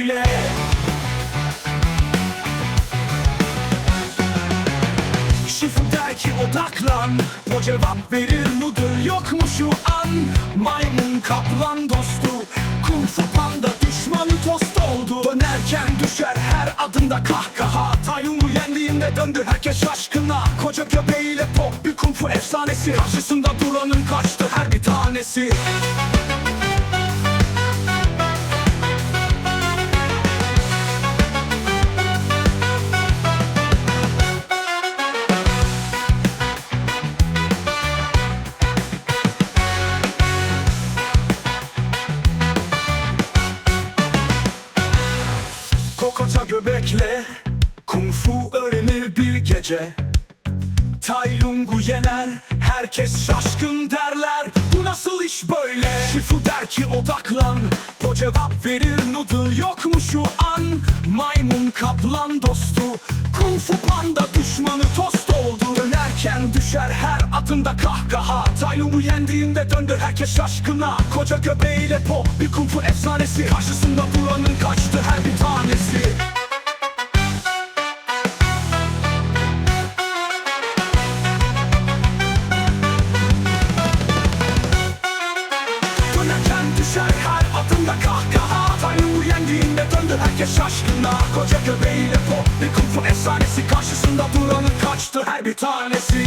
böyle Şifu der ki odaklan O cevap verir mudur? Yok mu şu an? Maymun kaplan dostu Kung fu panda düşmanı tost oldu. Dönerken düşer her adımda kahkaha. Tayun'u yendiğinde döndü herkes şaşkına. Koca göbeğiyle pop bir kung fu efsanesi. Karşısında duranın kaçtı her bir tanesi Kokota göbekle Kung fu öğrenir bir gece. Tai Lung'u yener Herkes şaşkın derler. Bu nasıl iş böyle? Shifu der ki odaklan O cevap verir. Noodle yok mu şu an? Maymun kaplan dostu. Kung fu panda düşmanı tost oldu. Dönerken düşer her adımda kahkaha. Tai Lung'u yendiğinde döndü herkes şaşkına. Koca göbeğiyle pop bir kung fu efsanesi. Karşısında duranın kaçtı her bir tanesi düşer her adımda kahkaha. Tanrı yendiğinde döndü herkes şaşkına. Koca göbeğiyle pop bir kung fu efsanesi. Karşısında duranın kaçtı her bir tanesi